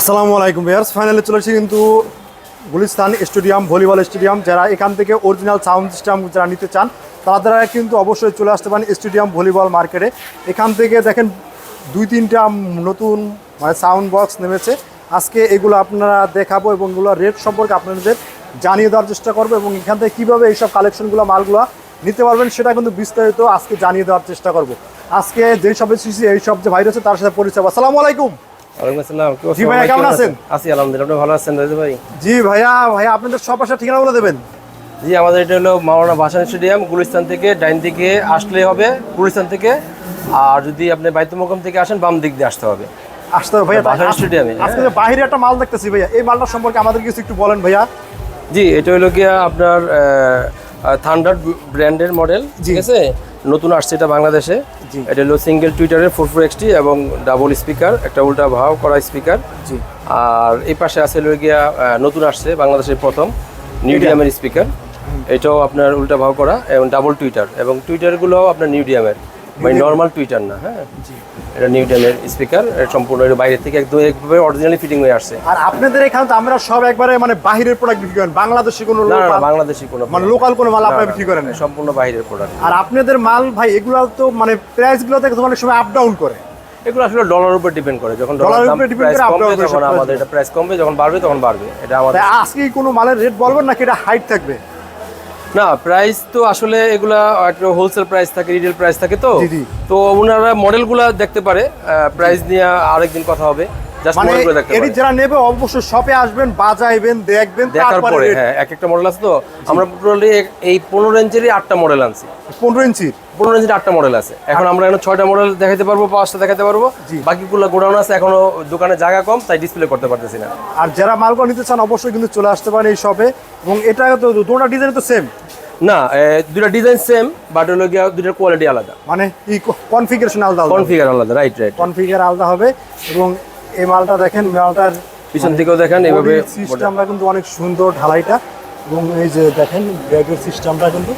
আসসালামু আলাইকুম ভিয়ার্স ফাইনালে চলে এসেছি কিন্তু গুলিস্তান স্টেডিয়াম, ভলিবল স্টেডিয়াম। যারা এখান থেকে অরিজিনাল সাউন্ড সিস্টেম যারা নিতে চান, তারা কিন্তু অবশ্যই চলে আসতে পারেন স্টেডিয়াম, ভলিবল মার্কেটে। এখান থেকে দেখেন দুই তিনটা নতুন মানে সাউন্ড বক্স নেমেছে। আজকে এগুলো আপনারা দেখাবো এবং এগুলো রেট সম্পর্কে আপনাদের জানিয়ে দেওয়ার চেষ্টা করব এবং এখান থেকে কীভাবে এইসব কালেকশনগুলো মালগুলো নিতে পারবেন সেটা কিন্তু বিস্তারিত আজকে জানিয়ে দেওয়ার চেষ্টা করব। আজকে যেই সব এসেছি, এই সব যে ভাইরাস আছে, তার সাথে পরিচয় আসসালামু আলাইকুম। ওয়ালাইকুম আসসালাম জি ভাই, কেমন আছেন? আছি আলহামদুলিল্লাহ আপনি ভালো আছেন? রাজু ভাই? জি ভাইয়া ভাইয়া আপনাদের সব আসার ঠিকানা বলে দেবেন? জি আমাদের এটা হলো মাওলানা ভাসান স্টেডিয়াম গুলিস্তান থেকে ডাইন দিকে আসলে হবে গুলিস্তান থেকে। আর যদি আপনি বাইতুমকম থেকে আসেন বাম দিক দিয়ে আসতে হবে। আসতে হবে ভাইয়া আজ- স্টেডিয়ামে, আজকে বাইরে একটা মাল দেখতেছি ভাইয়া এই মালটার সম্পর্কে আমাদের কিছু একটু বলেন ভাইয়া। জি এটা হলো গিয়া আপনার থান্ডার ব্র্যান্ডের মডেল ঠিক আছে? নতুন আসছে এটা বাংলাদেশে। এটা হলো সিঙ্গেল টুইটারের ফোর ফোর এক্সটি এবং ডাবল স্পিকার একটা উল্টা ভাও করা স্পিকার আর এই পাশে আছে গিয়া নতুন আসছে বাংলাদেশের প্রথম নিউডিয়ামের স্পিকার এটাও আপনার উল্টা ভাও করা এবং ডাবল টুইটার এবং টুইটারগুলোও আপনার নিউডিয়ামের মানে নর্মাল টুইটার না হ্যাঁ? এটা নিউডিয়ামের স্পিকার সম্পূর্ণ বাইরে থেকে একদম একভাবে অরিজিনালি ফিটিং হয়ে আসছে। আর আপনাদের এখানে তো আমরা সব একবারে মানে বাহিরের প্রোডাক্ট বিক্রি করেন বাংলাদেশি কোনো না না, বাংলাদেশি কোনো মানে লোকাল কোনো মাল আপনারা বিক্রি করেন সম্পূর্ণ বাইরের প্রোডাক্ট আর আপনাদের মাল ভাই এগুলো তো মানে প্রাইসগুলো থেকে অনেক সময় আপ ডাউন করে। এগুলো আসলে ডলারের উপর ডিপেন্ড করে। যখন ডলারের ডলার উপরে প্রাইস করে, কমবে তখন আমাদের এটা প্রাইস কমবে যখন বাড়বে তখন বাড়বে। এটা আমাদের আজকে কোনো মালের রেট বলবেন নাকি এটা হাইট থাকবে? না প্রাইস তো আসলে এগুলা একটা হোলসেল প্রাইস থাকে রিটেল প্রাইস থাকে তো। তো ওনারা মডেলগুলা দেখতে পারে প্রাইস নিয়ে আরেকদিন কথা হবে মানে এটি যারা নেবে অবশ্যই শপে আসবেন বাজাইবেন দেখবেন দেখার তারপরে পরে হ্যাঁ এক একটা মডেল আছে তো? আমরা টোটালি এই পনেরো ইঞ্চেরই আটটা মডেল আনছি। পনেরো ইঞ্চির? পনেরো ইঞ্চির আটটা মডেল আছে। এখন আমরা এখন ছয়টা মডেল দেখাতে পারব পাঁচটা দেখাতে পারব। বাকিগুলো গোডাউন আছে এখনও দোকানে জায়গা কম তাই ডিসপ্লে করতে পারতেছি না। আর যারা মালগুলো নিতে চান অবশ্যই কিন্তু চলে আসতে পারেন এই শপে এবং এটা তো দুটো ডিজাইন তো সেম না দুটা ডিজাইন সেম বাট হলো গিয়া দুটার কোয়ালিটি আলাদা। মানে কনফিগারেশন আলাদা কনফিগার আলাদা রাইট রাইট কনফিগার আলাদা হবে এবং এই মালটা দেখেন মালটার পিছন থেকেও দেখেন এভাবে সিস্টেমটা কিন্তু অনেক সুন্দর ঢালাইটা। এবং এই যে দেখেন ব্যাগের সিস্টেমটা কিন্তু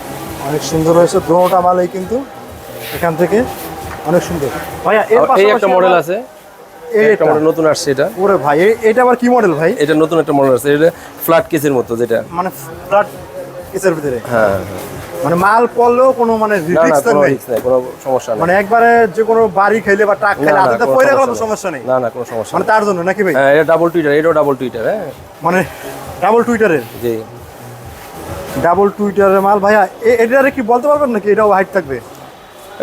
অনেক সুন্দর হয়েছে। দুটোটা মালই কিন্তু এখান থেকে অনেক সুন্দর। ভাইয়া এই একটা মডেল আছে। একটা মডেল নতুন আসছে এটা। ওরে ভাই এটা আবার কি মডেল ভাই? এটা নতুন একটা মডেল আছে। এটা ফ্ল্যাট কেসের মতো যেটা। মানে ফ্ল্যাট কেসের ভিতরে। হ্যাঁ হ্যাঁ। মানে মাল পড়লেও কোনো মানে রিস্ক নেই। কোনো সমস্যা নেই। মানে একবারে যে কোনো বাড়ি খাইলে বা ট্রাক না, খাইলে হাতে কোনো গেলে সমস্যা নেই। না না কোনো সমস্যা মানে তার জন্য নাকি ভাই? হ্যাঁ এটা ডাবল টুইটার এটাও ডাবল টুইটার হ্যাঁ। মানে ডাবল টুইটারের জি। ডাবল টুইটারের মাল ভাইয়া এটারে কি বলতে পারবেন নাকি? এটাও হাইট থাকবে?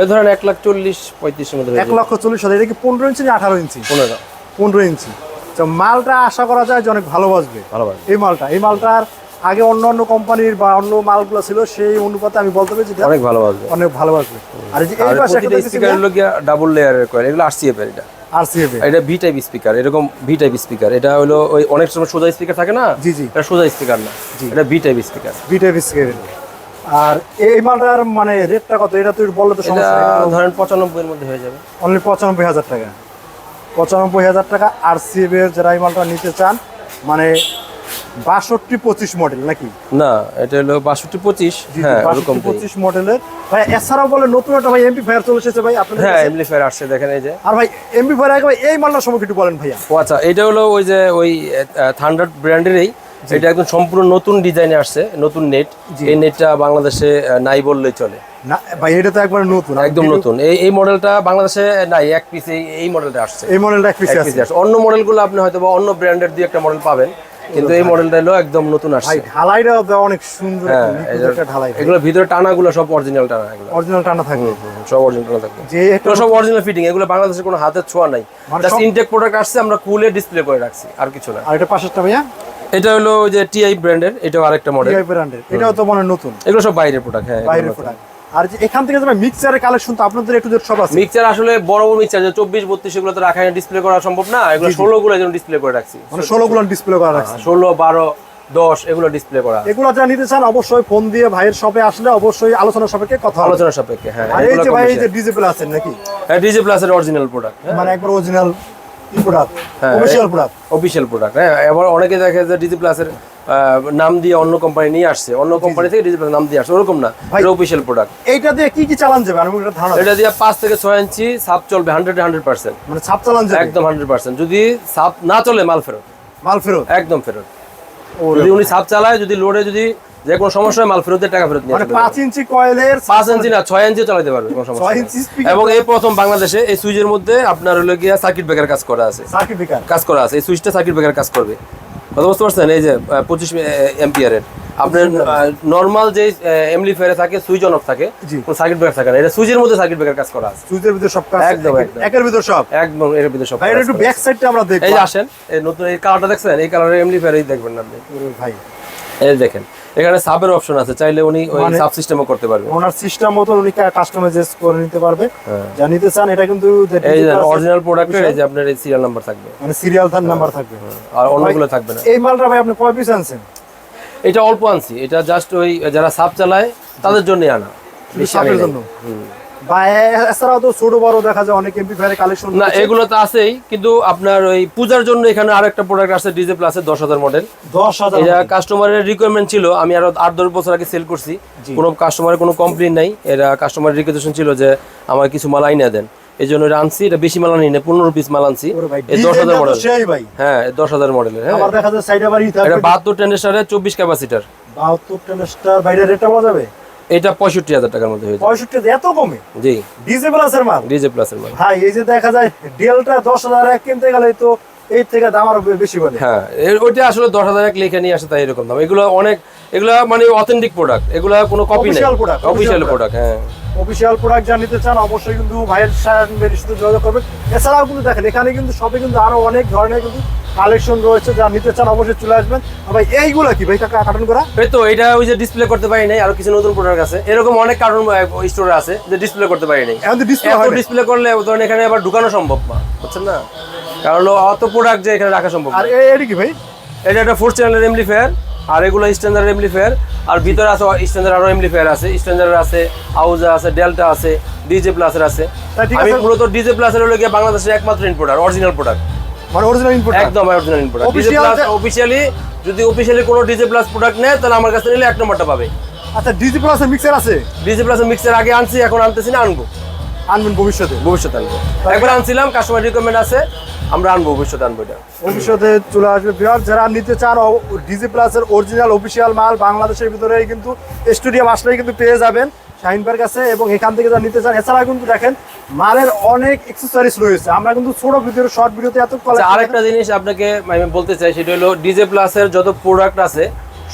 এই ধরেন এক লাখ চল্লিশ পঁয়ত্রিশের মধ্যে এক লক্ষ চল্লিশ হাজার এটা কি পনেরো ইঞ্চি না আঠারো ইঞ্চি? পনেরো। পনেরো ইঞ্চি। তো মালটা আশা করা যায় যে অনেক ভালো বাসবে ভালো ভালো এই মালটা এই মালটার আগে অন্য অন্য কোম্পানির বা অন্য মালগুলো ছিল সেই অনুপাতে আমি বলতে পারি অনেক ভালো বাজবে অনেক ভালো বাসবে আর এই যে এই পাশে প্রতিটা স্পিকার হলো গিয়া ডাবল লেয়ারের কয়েল এগুলো আরসিএফ এর এটা। আর সি আর এটা ভি টাইপ স্পিকার এরকম ভি টাইপ স্পিকার এটা হলো ওই অনেক সময় সোজা স্পিকার থাকে না? জি, জি। এটা সোজা স্পিকার না। জি। এটা ভি টাইপ স্পিকার বিটা বিস্কেট আর এই মালটার মানে রেটটা কত? এটা তুই বললে তো সমস্যা ধরেন পঁচানব্বই এর মধ্যে হয়ে যাবে। অনলি পঁচানব্বই হাজার টাকা। পঁচানব্বই হাজার টাকা আর এর যারা এই মালটা নিতে চান মানে বাষট্টি পঁচিশ মডেল নাকি? না এটা হলো বাষট্টি পঁচিশ। হ্যাঁ ওরকম পঁচিশ মডেলের ভাই এছাড়াও বলে নতুন একটা ভাই এমপি ফায়ার চলে এসেছে ভাই আপনাদের হ্যাঁ কাছে? এমপ্লিফায়ার আসছে দেখেন এই যে। আর ভাই এমপি ফায়ার আগে ভাই এই মালটার সম্পর্কে একটু বলেন ভাইয়া। ও আচ্ছা এটা হলো ওই যে ওই থান্ডার ব্র্যান্ডেরই এটা একদম সম্পূর্ণ নতুন ডিজাইনে আসছে নতুন নেট এই নেটটা বাংলাদেশে নাই বললেই চলে। না ভাই এটা তো একবার নতুন। একদম নতুন। এই এই মডেলটা বাংলাদেশে নাই এক পিস এই মডেলটা আসছে। এই মডেলটা এক পিস আসছে অন্য মডেলগুলো আপনি হয়তো বা অন্য ব্র্যান্ডের দিয়ে একটা মডেল পাবেন। কিন্তু এই মডেলটা হলো একদম নতুন ভাই আসছে ঢালাইটাও দেওয়া অনেক সুন্দর হ্যাঁ একটা ঢালাই এগুলোর ভিতরে টানাগুলো সব অরিজিনাল টানা এগুলো। অরিজিনাল টানা থাকবে সব অরিজিনাল টানা থাকবে। যে সব অরিজিনাল ফিটিং এগুলো বাংলাদেশে কোনো হাতের ছোঁয়া নাই। জাস্ট ইনটেক প্রোডাক্ট আসছে আমরা কুলে ডিসপ্লে করে রাখছি আর কিছু না। আর এটা পাশেরটা ভাইয়া? এটা হলো যে টিআই ব্র্যান্ডের এটাও আরেকটা মডেল টিআই ব্র্যান্ডের এটাও তো মানে নতুন। এগুলো সব বাইরের প্রোডাক্ট হ্যাঁ বাইরের প্রোডাক্ট আর এখান থেকে যে মিক্সারের কালেকশন তো আপনাদের একটু সব আছে। মিক্সচার আসলে বড় বড় মিক্সচার যে চব্বিশ বত্রিশ এগুলো তো রাখা ডিসপ্লে করা সম্ভব না। এগুলো ষোলো গুলো যেন ডিসপ্লে করে রাখছি। মানে ষোলো গুলো ডিসপ্লে করা রাখছে। ষোলো বারো দশ এগুলো ডিসপ্লে করা এগুলো যারা নিতে চান অবশ্যই ফোন দিয়ে ভাইয়ের শপে আসলে অবশ্যই আলোচনা সাপেক্ষে কথা আলোচনা সাপেক্ষে হ্যাঁ এই যে ভাই এই যে ডিজে প্লাস নাকি? ডিজে প্লাসের অরিজিনাল প্রোডাক্ট মানে একবার অরিজিনাল প্রোডাক্ট হ্যাঁ, অফিসিয়াল প্রোডাক্ট অফিসিয়াল প্রোডাক্ট হ্যাঁ এবার অনেকে দেখে যে ডিজি প্লাসের নাম দিয়ে অন্য কোম্পানি নিয়ে আসছে। অন্য কোম্পানি থেকে ডিজি প্লাস নাম দিয়ে আসছে ওরকম না এটা অফিসিয়াল প্রোডাক্ট এইটা দিয়ে কি কি চালান যাবে? আমি একটা ধারণা এটা দিয়ে পাঁচ থেকে ছয় ইঞ্চি সাপ চলবে হান্ড্রেড হান্ড্রেড পার্সেন্ট মানে ছাপ চালান যাবে? একদম হান্ড্রেড পার্সেন্ট যদি সাপ না চলে মাল ফেরত। মাল ফেরত? একদম ফেরত। যদি উনি সাপ চালায় যদি লোডে যদি যে কোনো সমস্যা হয় মাল ফেরতের টাকা ফেরত নিয়ে মানে পাঁচ ইঞ্চি কয়েলের পাঁচ ইঞ্চি না ছয় ইঞ্চি চালাতে পারবে কোনো সমস্যা এবং এই প্রথম বাংলাদেশে এই সুইচের মধ্যে আপনার হলো গিয়া সার্কিট ব্রেকার কাজ করা আছে। সার্কিট ব্রেকার কাজ করা আছে এই সুইচটা সার্কিট ব্রেকার কাজ করবে। কথা বুঝতে পারছেন? এই যে পঁচিশ এম্পিয়ারের আপনার নর্মাল যে এমলিফায়ারে থাকে সুইচ অন অফ থাকে কোনো সার্কিট ব্রেকার থাকে না। এটা সুইচের মধ্যে সার্কিট ব্রেকার কাজ করা আছে। সুইচের ভিতরে সব কাজ একদম, এক- একদম। একের ভিতর সব? একদম এর ভিতরে সব এটা একটু ব্যাক সাইডটা আমরা আছে। এই আসেন এই নতুন এই কালারটা দেখছেন? এই কালারের এমলিফায়ার এই দেখবেন না আপনি। ভাই এই দেখেন এখানে সাবের অপশন আছে চাইলে উনি ওই মানে- সাব সিস্টেমও করতে পারবে। ওনার সিস্টেম মতো উনি কাস্টমাইজ করে নিতে পারবে। হ্যাঁ। যা নিতে চান এটা কিন্তু এই যে অরিজিনাল প্রোডাক্টের এই যে আপনার এই সিরিয়াল নাম্বার থাকবে। মানে সিরিয়াল নাম্বার থাকবে। আর অন্যগুলো থাকবে না। এই মালটা ভাই আপনি কয় পিস আনছেন? এটা অল্প আনছি এটা জাস্ট ওই যারা সাপ চালায় তাদের জন্যই আনা। বেশি জন্য? এছাড়াও তো ছোট বড় দেখা যায় অনেক এমপি ফায়ারের কালেকশন না এগুলো তো আছেই কিন্তু আপনার ওই পূজার জন্য এখানে আরেকটা প্রোডাক্ট আছে ডিজে প্লাসের দশ হাজার মডেল দশ হাজার এটা কাস্টমারের রিকোয়ারমেন্ট ছিল আমি আরও আট দশ বছর আগে সেল করছি। কোনো কাস্টমারের কোনো কমপ্লেন নাই এটা কাস্টমারের রিকোয়েশন ছিল যে আমার কিছু মাল আইনা দেন। এই জন্য আনছি এটা বেশি মাল আনি না পনেরো পিস মাল আনছি। ওরে দশ হাজার মডেল হ্যাঁ দশ হাজার মডেলের হ্যাঁ। দেখা যায় বাহাত্তর টেন্ডার চব্বিশ ক্যাপাসিটার বাহাত্তর বাইরে রেটটা পাওয়া যাবে? এটা পঁয়ষট্টি হাজার টাকার মধ্যে হয়েছে পঁয়ষট্টি এত কমে? জি। ডিজে প্লাসের মাল? ডিজে প্লাসের মাল। ভাই এই যে দেখা যায় ডেলটা দশ হাজার এক কিনতে গেলে তো এই থেকে দাম আরও বেশি বলে। হ্যাঁ ওইটা আসলে দশ হাজার এক লেখা নিয়ে আসে তাই এরকম দাম। এগুলো অনেক এগুলো মানে অথেন্টিক প্রোডাক্ট এগুলো কোনো কপি নেই। অফিসিয়াল প্রোডাক্ট হ্যাঁ। অফিসিয়াল প্রোডাক্ট যা নিতে চান অবশ্যই কিন্তু ভাইয়ের সাথে সাথে যোগাযোগ করবেন। এছাড়াও কিন্তু দেখেন এখানে কিন্তু সবে কিন্তু আরও অনেক ধরনের কিন্তু কালেকশন রয়েছে যা নিতে চান অবশ্যই চলে আসবেন। ভাই এইগুলা কি ভাই কাকা কার্টুন করা? এই তো এটা ওই যে ডিসপ্লে করতে পারি নাই আরও কিছু নতুন প্রোডাক্ট আছে। এরকম অনেক কার্টুন স্টোর আছে যে ডিসপ্লে করতে পারি নাই। এখন তো ডিসপ্লে ডিসপ্লে করলে ধরেন এখানে আবার ঢুকানো সম্ভব না বুঝছেন না? কারণ অত প্রোডাক্ট যে এখানে রাখা সম্ভব আর এটি কি ভাই? এটা একটা ফোর চ্যানেলের এমলিফায়ার আর এগুলো স্ট্যান্ডার্ড এমলিফায়ার আর ভিতরে আছে স্ট্যান্ডার্ড আরও এমলিফায়ার আছে। স্ট্যান্ডার্ড আছে আউজা আছে ডেল্টা আছে ডিজে প্লাসের আছে। আমি মূলত ডিজে প্লাসের হলো গিয়ে বাংলাদেশের একমাত্র ইম্পোর্টার অরিজিনাল প্রোডাক্ট মানে অরিজিনাল ইনপুট একদম original importer DJ plus officially যদি অফিসিয়ালি কোনো ডিজে প্লাস প্রোডাক্ট নেয় তাহলে আমার কাছে নিলে এক নম্বরটা পাবে। আচ্ছা ডিজি প্লাসের মিক্সার আছে? ডিজে প্লাসের মিক্সার আগে আনছি এখন আনতেছি না আনব। আনবেন ভবিষ্যতে? ভবিষ্যতে আনব। একবার আনছিলাম কাস্টমার রিকমেন্ড আছে আমরা আনব ভবিষ্যতে আনব এটা। ভবিষ্যতে চলে আসবে বিহার যারা নিতে চান ডিজি প্লাসের অরিজিনাল অফিসিয়াল মাল বাংলাদেশের ভিতরে কিন্তু স্টুডিয়াম আসলেই কিন্তু পেয়ে যাবেন শাহিনবার কাছে এবং এখান থেকে যারা নিতে চান এছাড়া কিন্তু দেখেন মালের অনেক এক্সেসরিজ রয়েছে। আমরা কিন্তু ছোট ভিডিও শর্ট ভিডিওতে এত আচ্ছা, আরেকটা জিনিস আপনাকে আমি বলতে চাই সেটা হলো ডিজে প্লাসের যত প্রোডাক্ট আছে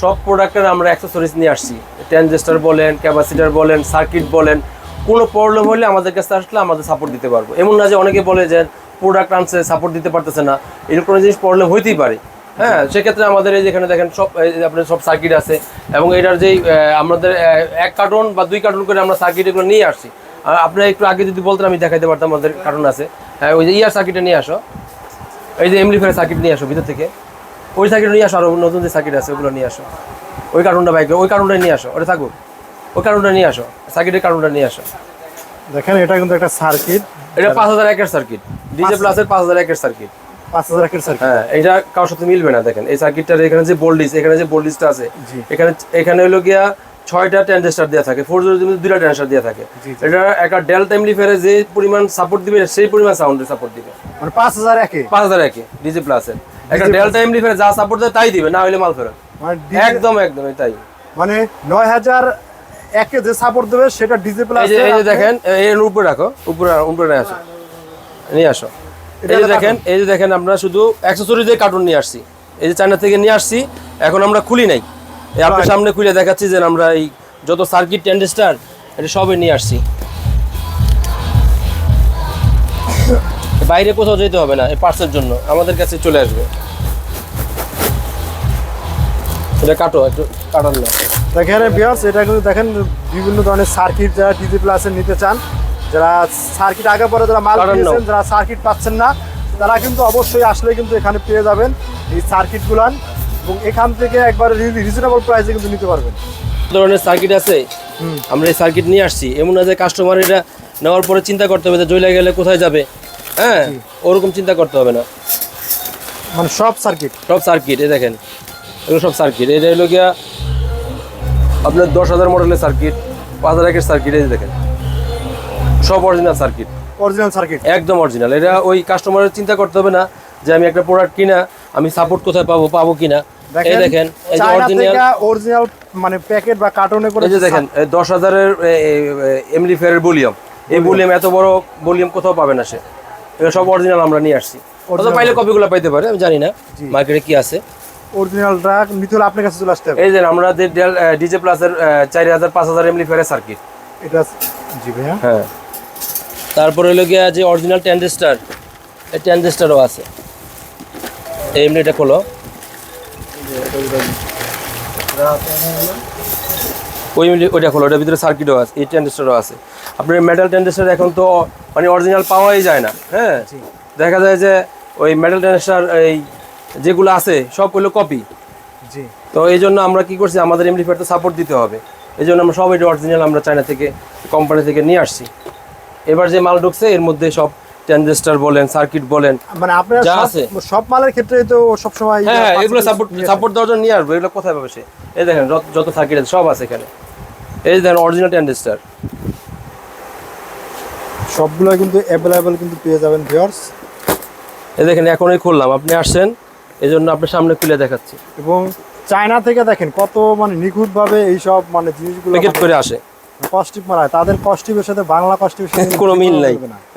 সব প্রোডাক্টের আমরা অ্যাক্সেসরিজ নিয়ে আসছি। ট্রানজিস্টার বলেন ক্যাপাসিটার বলেন সার্কিট বলেন কোনো প্রবলেম হলে আমাদের কাছে আসলে আমাদের সাপোর্ট দিতে পারব। এমন না যে অনেকে বলে যে প্রোডাক্ট আনছে সাপোর্ট দিতে পারতেছে না। এরকম জিনিস প্রবলেম হইতেই পারে। হ্যাঁ সেক্ষেত্রে আমাদের এই যেখানে দেখেন সব আপনার সব সার্কিট আছে এবং এটার যেই আমাদের এক কার্টন বা দুই কার্টন করে আমরা সার্কিট এগুলো নিয়ে আসছি। আর আপনারা একটু আগে যদি বলতেন, আমি দেখাইতে পারতাম আমাদের কার্টন আছে। হ্যাঁ ওই যে ইয়ার সার্কিটে নিয়ে আসো। এই যে এমলিফায়ার সার্কিট নিয়ে আসো ভিতর থেকে। ওই সার্কিট নিয়ে আসো, আরও নতুন যে সার্কিট আছে, ওগুলো নিয়ে আসো। ওই কার্টুনটা বাইক ওই কার্টুনটা নিয়ে আসো, ওটা থাকুক। ওই কার্টুনটা নিয়ে আসো। সার্কিটের কার্টুনটা নিয়ে আসো। দেখেন এটা কিন্তু একটা সার্কিট। এটা পাঁচ হাজার একের সার্কিট। ডিজে প্লাসের পাঁচ হাজার একের সার্কিট। পাঁচ হাজার একের সার্কিট। হ্যাঁ এটা কারোর সাথে মিলবে না দেখেন। এই সার্কিটটার এখানে যে বোল্ডিস এখানে যে বোল্ডিসটা আছে এখানে এখানে হলো গিয়া ছয়টা ট্রানজিস্টার দেওয়া থাকে ফোর জিরো দুইটা ট্রানজিস্টার দেওয়া থাকে। এটা একটা ডেল টাইমলি ফেরে যে পরিমাণ সাপোর্ট দিবে সেই পরিমাণ সাউন্ডের সাপোর্ট দিবে। মানে পাঁচ হাজার একে? পাঁচ হাজার একে ডিজে প্লাসের। একটা ডেল টাইমলি ফেরে যা সাপোর্ট দেয় তাই দিবে না হলে মাল ফেরত। মানে একদম একদম তাই মানে নয় হাজার একে যে সাপোর্ট দেবে সেটা ডিজি প্লাস এই যে দেখেন এর উপরে রাখো উপরে উপরে নিয়ে আসো নিয়ে আসো। এই যে দেখেন এই যে দেখেন আমরা শুধু অ্যাক্সেসরিজের কার্টুন নিয়ে আসছি। এই যে চায়না থেকে নিয়ে আসছি এখন আমরা খুলি নাই। এই আপনার সামনে খুলে দেখাচ্ছি যে আমরা এই যত সার্কিট ট্যান্ডেস্টার এটা সবে নিয়ে আসছি। বাইরে কোথাও যেতে হবে না এই পার্সের জন্য। আমাদের কাছে চলে আসবে। এটা কাটো একটু কাটান না। দেখেন বিয়ার্স এটা কিন্তু দেখেন বিভিন্ন ধরনের সার্কিট যারা ডিজি প্লাসের নিতে চান যারা সার্কিট আগে পরে যারা মাল কিনেছেন যারা সার্কিট পাচ্ছেন না তারা কিন্তু অবশ্যই আসলে কিন্তু এখানে পেয়ে যাবেন এই সার্কিট গুলান এবং এখান থেকে একবারে রিজনেবল প্রাইসে কিন্তু নিতে পারবেন। ধরনের সার্কিট আছে আমরা এই সার্কিট নিয়ে আসছি। এমন না যে কাস্টমার এটা নেওয়ার পরে চিন্তা করতে হবে যে জইলা গেলে কোথায় যাবে। হ্যাঁ ওরকম চিন্তা করতে হবে না। মানে সব সার্কিট সব সার্কিট এই দেখেন এগুলো সব সার্কিট এটা হলো গিয়া আপনার দশ হাজার মডেলের সার্কিট পাঁচ হাজার একের সার্কিট এই দেখেন। সব অরিজিনাল সার্কিট অরিজিনাল সার্কিট একদম অরিজিনাল এটা ওই কাস্টমারের চিন্তা করতে হবে না যে আমি একটা প্রোডাক্ট কিনা আমি সাপোর্ট কোথায় পাবো পাবো কিনা। এই দেখেন এই যে অরিজিনাল অরিজিনাল মানে প্যাকেট বা কার্টনে করে এই যে দেখেন দশ হাজারের এমলি ফেয়ারের ভলিউম এই ভলিউম এত বড় ভলিউম কোথাও পাবে না সে। সব অরিজিনাল আমরা নিয়ে আসছি। অথবা পাইলে কপিগুলো পাইতে পারে আমি জানি না মার্কেটে কি আছে। অরিজিনালটা নিতে হলে আপনার কাছে চলে আসতে হবে। এই যে আমরা যে ডিজে প্লাসের চার হাজার পাঁচ হাজার এমলি ফেয়ারের সার্কিট এটা জি ভাইয়া। হ্যাঁ। তারপরে হলো গিয়া যে অরিজিনাল ট্যান্ডেস্টার এই ট্যান্ডেস্টারও আছে। এই এমনিটা খোলো। ওই এমনি ওইটা খোলো ওটার ভিতরে সার্কিটও আছে এই ট্যান্ডেস্টারও আছে। আপনার মেটাল ট্যান্ডেস্টার এখন তো মানে অরিজিনাল পাওয়াই যায় না হ্যাঁ? দেখা যায় যে ওই মেটাল ট্যান্ডেস্টার এই যেগুলো আছে সব হলো কপি জি। তো এই জন্য আমরা কি করছি আমাদের এমনি তো সাপোর্ট দিতে হবে। এই জন্য আমরা সব এটা অরিজিনাল আমরা চায়না থেকে কোম্পানি থেকে নিয়ে আসছি। এবার যে মাল ঢুকছে এর মধ্যে সব ট্রানজিস্টার বলেন সার্কিট বলেন মানে আপনার যা সব- আছে। সব মালের ক্ষেত্রে তো সব সময় হ্যাঁ হ্যাঁ, এগুলো সাপোর্ট সাপোর্ট দেওয়ার জন্য নিয়ে আসব এগুলো কোথায় পাবে সে? এই দেখেন যত- যত সার্কিট আছে সব আছে এখানে। এই দেখেন অরিজিনাল ট্রানজিস্টার সবগুলো কিন্তু অ্যাভেলেবেল কিন্তু পেয়ে যাবেন ভিউয়ার্স এই দেখেন এখনই খুললাম। আপনি আসছেন এই জন্য আপনার সামনে খুলে দেখাচ্ছি। এবং চায়না থেকে দেখেন কত মানে নিখুঁত ভাবে এইসব মানে জিনিসগুলো প্যাকেট করে আসে। কস্টিপ মারায় তাদের কস্টিপের সাথে বাংলা কস্টিপের সাথে কোনো মিল নাই।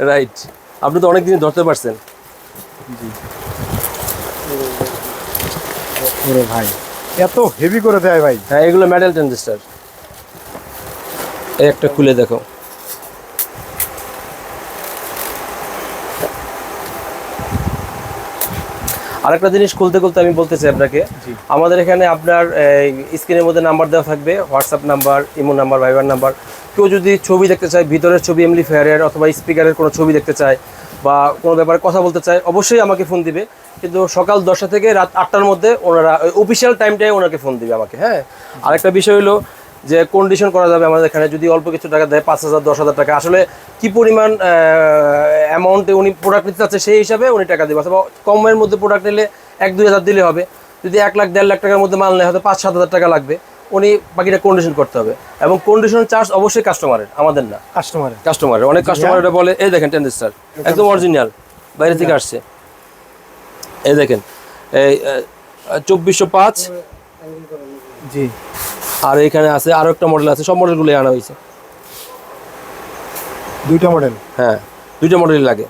রাইট আপনি তো অনেক দিন ধরতে পারছেন। ওরে ভাই এত হেভি করে দেয় ভাই। হ্যাঁ এগুলো মেটাল ট্রানজিস্টার এই একটা খুলে দেখো। আরেকটা জিনিস খুলতে খুলতে আমি বলতে চাই আপনাকে। আমাদের এখানে আপনার স্ক্রিনের মধ্যে নাম্বার দেওয়া থাকবে WhatsApp number imo number Viber number কেউ যদি ছবি দেখতে চায় ভিতরের ছবি এমনি ফেয়ারের অথবা স্পিকারের কোনো ছবি দেখতে চায় বা কোনো ব্যাপারে কথা বলতে চায় অবশ্যই আমাকে ফোন দিবে। কিন্তু সকাল দশটা থেকে রাত আটটার মধ্যে ওনারা অফিসিয়াল টাইমটাই ওনাকে ফোন দিবে আমাকে হ্যাঁ। আরেকটা বিষয় হলো যে কন্ডিশন করা যাবে আমাদের এখানে যদি অল্প কিছু টাকা দেয় পাঁচ হাজার দশ হাজার টাকা। আসলে কি পরিমাণ অ্যামাউন্টে উনি প্রোডাক্ট নিতে চাচ্ছে সেই হিসাবে উনি টাকা দেবে। অথবা কমের মধ্যে প্রোডাক্ট নিলে এক দুই হাজার দিলে হবে। যদি এক লাখ দেড় লাখ টাকার মধ্যে মাল নেয় হয়তো পাঁচ সাত হাজার টাকা লাগবে। উনি বাকিটা কন্ডিশন করতে হবে। এবং কন্ডিশন চার্জ অবশ্যই কাস্টমারের আমাদের না। কাস্টমারের কাস্টমারের অনেক কাস্টমার এটা বলে এই দেখেন টেন্ডেস্টার একদম অরিজিনাল বাইরে থেকে আসছে। এই দেখেন এই চব্বিশশো পাঁচ জি। আর এখানে আছে আরও একটা মডেল আছে সব মডেলগুলো আনা হয়েছে। দুইটা মডেল হ্যাঁ দুইটা মডেলই লাগে।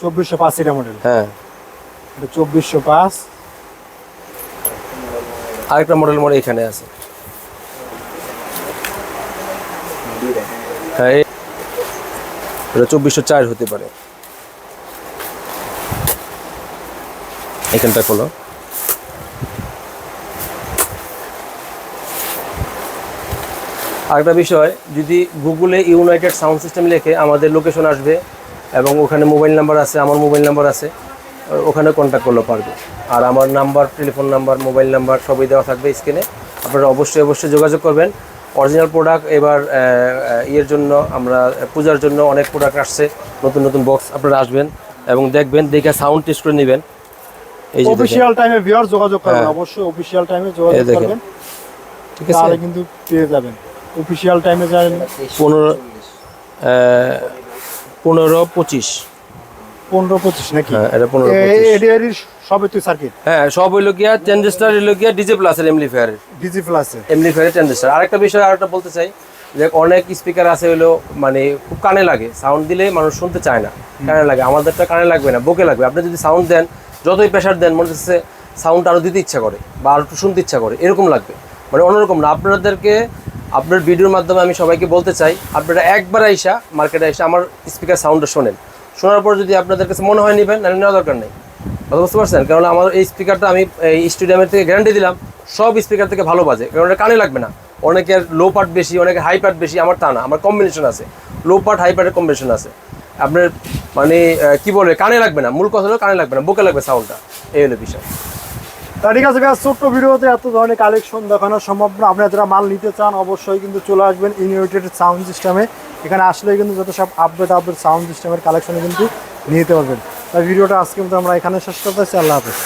চব্বিশশো পাঁচ এটা মডেল হ্যাঁ। চব্বিশশো পাঁচ। আরেকটা মডেল মডেল এখানে আছে। হ্যাঁ এটা চব্বিশশো চার হতে পারে। এখানটা খোলো। আরেকটা বিষয় যদি গুগলে ইউনাইটেড সাউন্ড সিস্টেম লেখে আমাদের লোকেশন আসবে এবং ওখানে মোবাইল নাম্বার আছে আমার মোবাইল নাম্বার আছে ওখানে কন্ট্যাক্ট করলে পারবে আর আমার number telephone number mobile number সবই দেওয়া থাকবে স্ক্রিনে আপনারা অবশ্যই অবশ্যই যোগাযোগ করবেন অরিজিনাল প্রোডাক্ট এবার ইয়ের জন্য আমরা পূজার জন্য অনেক প্রোডাক্ট আসছে নতুন নতুন বক্স আপনারা আসবেন এবং দেখবেন দেখে সাউন্ড টেস্ট করে নেবেন এই যে দেখেন। অফিসিয়াল টাইমে ভিউয়ার যোগাযোগ করবেন হ্যাঁ। অবশ্যই অফিসিয়াল টাইমে যোগাযোগ। করবেন ঠিক আছে তাহলে কিন্তু পেয়ে যাবেন অফিসিয়াল টাইমে যাবেন পনেরো পনেরো পঁচিশ। পনেরো পঁচিশ নাকি? হ্যাঁ এটা পনেরো এডিআরির সবে তুই সার্কিট হ্যাঁ সব হইল গিয়া ট্রানজিস্টার হইল গিয়া ডিজে প্লাসের এমলিফায়ারের ডিজি প্লাসে এমলিফায়ারের ট্রানজিস্টার আরেকটা বিষয় আরেকটা বলতে চাই যে অনেক স্পিকার আছে হইল মানে খুব কানে লাগে। সাউন্ড দিলে মানুষ শুনতে চায় না। কানে লাগে। আমাদেরটা কানে লাগবে না বুকে লাগবে। আপনি যদি সাউন্ড দেন যতই প্রেশার দেন মনে হচ্ছে সাউন্ড আরও দিতে ইচ্ছা করে বা আরও শুনতে ইচ্ছা করে এরকম লাগবে। মানে অন্যরকম না। আপনাদেরকে আপনার ভিডিওর মাধ্যমে আমি সবাইকে বলতে চাই, আপনারা একবার আইসা, মার্কেটে এসে আমার স্পিকার সাউন্ডটা শোনেন। শোনার পর যদি আপনাদের কাছে মনে হয় নেবেন নাহলে নেওয়া দরকার নেই। কথা বুঝতে পারছেন? কারণ আমার এই স্পিকারটা আমি, এই স্টুডিয়ামের থেকে গ্যারান্টি দিলাম, সব স্পিকার থেকে ভালো বাজে। কারণ এটা কানে লাগবে না। অনেকের লো পার্ট বেশি অনেকের হাই পার্ট বেশি, আমার তা না, আমার কম্বিনেশন আছে। লো পার্ট হাই পার্টের কম্বিনেশন আছে। আপনার মানে কি বলে কানে লাগবে না। মূল কথা হলো কানে লাগবে না, বুকে লাগবে সাউন্ডটা এই হলো বিষয়। ঠিক আছে ভাই ছোট্ট ভিডিওতে এত ধরনের কালেকশন দেখানো সম্ভব না। আপনারা যারা মাল নিতে চান, অবশ্যই কিন্তু চলে আসবেন ইউনিটেড সাউন্ড সিস্টেমে এখানে আসলে কিন্তু যত সব আপডেট আপডেট সাউন্ড সিস্টেমের কালেকশন কিন্তু নিতে পারবেন। তাই ভিডিওটা আজকে কিন্তু আমরা এখানে শেষ করতেছি আল্লাহ হাফেজ।